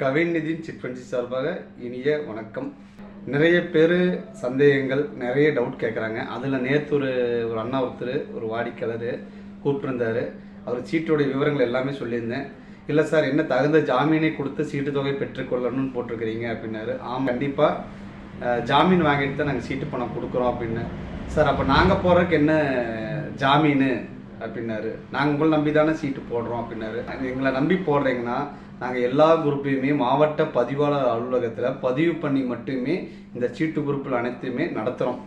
கவிநிதின் சிட்பன்சி சார்பாக இனிய வணக்கம். நிறைய பேர் சந்தேகங்கள் நிறைய டவுட் கேட்குறாங்க அதில் நேற்று ஒரு ஒரு அண்ணா ஒருத்தர் ஒரு வாடிக்கையாளர் கூப்பிட்டுருந்தார். அவர் சீட்டோடைய விவரங்கள் எல்லாமே சொல்லியிருந்தேன். இல்லை சார் என்ன தகுந்த ஜாமீனை கொடுத்து சீட்டு தொகை பெற்றுக்கொள்ளணும்னு போட்டிருக்கிறீங்க அப்படின்னாரு. ஆமாம் கண்டிப்பாக ஜாமீன் வாங்கிட்டு தான் நாங்கள் சீட்டு பணம் கொடுக்குறோம் அப்படின்னு. சார் அப்போ நாங்கள் போகிறதுக்கு என்ன ஜாமீனு? அப்படின்னாரு. நாங்கள் உங்களை நம்பி தானே சீட்டு போடுறோம் அப்படின்னாரு. எங்களை நம்பி போடுறீங்கன்னா நாங்கள் எல்லா குரூப்பையுமே மாவட்ட பதிவாளர் அலுவலகத்தில் பதிவு பண்ணி மட்டுமே இந்த சீட்டு குரூப்பில் அனைத்துமே நடத்துகிறோம்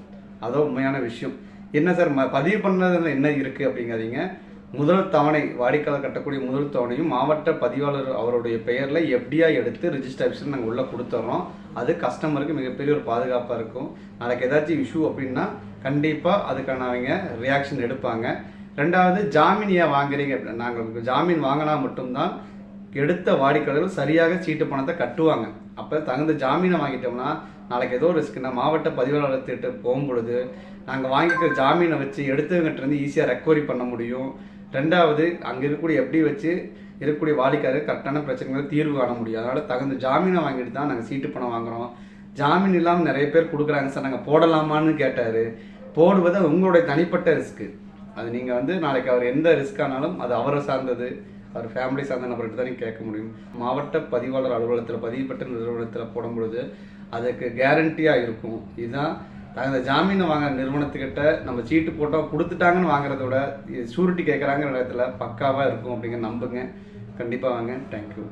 அதான் உண்மையான விஷயம். என்ன சார் ம பதிவு பண்ணதில் என்ன இருக்குது அப்படிங்கிறீங்க? முதல் தவணை வாடிக்கையாளர் கட்டக்கூடிய முதல் தவணையும் மாவட்ட பதிவாளர் அவருடைய பெயரில் எப்படியா எடுத்து ரிஜிஸ்ட்ரேஷன் நாங்கள் உள்ளே கொடுத்துட்றோம் அது கஸ்டமருக்கு மிகப்பெரிய ஒரு பாதுகாப்பாக இருக்கும். நாளைக்கு ஏதாச்சும் இஷ்யூ அப்படின்னா கண்டிப்பாக அதுக்கான அவங்க ரியாக்ஷன் எடுப்பாங்க. ரெண்டாவது ஜாமீன் ஏன் வாங்குறீங்க அப்படின்னா நாங்கள் ஜாமீன் வாங்கினா மட்டும்தான் எடுத்த வாடிக்கையாளர்கள் சரியாக சீட்டு பணத்தை கட்டுவாங்க. அப்போ தகுந்த ஜாமீனை வாங்கிட்டோம்னா நாளைக்கு ஏதோ ரிஸ்க்னா மாவட்ட பதிவாளர் திட்டு போகும்பொழுது நாங்கள் வாங்கிக்கிற ஜாமீனை வச்சு எடுத்தவங்கிட்டேருந்து ஈஸியாக ரெக்கவரி பண்ண முடியும். ரெண்டாவது அங்கே இருக்கக்கூடிய எப்படி வச்சு இருக்கக்கூடிய வாடிக்கையாளர் கரெக்டான பிரச்சனைகளை தீர்வு காண முடியும். அதனால் தகுந்த ஜாமீனை வாங்கிட்டு தான் நாங்கள் சீட்டு பணம் வாங்குறோம். ஜாமீன் இல்லாமல் நிறைய பேர் கொடுக்குறாங்க சார். நாங்கள் போடலாமான்னு கேட்டார். போடுவது உங்களுடைய தனிப்பட்ட ரிஸ்க்கு அது நீங்கள் வந்து நாளைக்கு அவர் எந்த ரிஸ்க் ஆனாலும் அது அவரை சார்ந்தது அவர் ஃபேமிலி சார்ந்த நபர்கிட்ட தான் நீங்கள் கேட்க முடியும். மாவட்ட பதிவாளர் அலுவலகத்தில் பதிவுபட்ட நிறுவனத்தில் போடும் பொழுது அதுக்கு கேரண்டியாக இருக்கும். இதுதான் தகுந்த ஜாமீனை வாங்குற நிறுவனத்துக்கிட்ட நம்ம சீட்டு போட்டோம் கொடுத்துட்டாங்கன்னு வாங்குறத விட ஷூரிட்டி கேட்குறாங்கிற இடத்துல பக்காவாக இருக்கும் அப்படிங்கிற நம்புங்க. கண்டிப்பாக வாங்க. தேங்க்யூ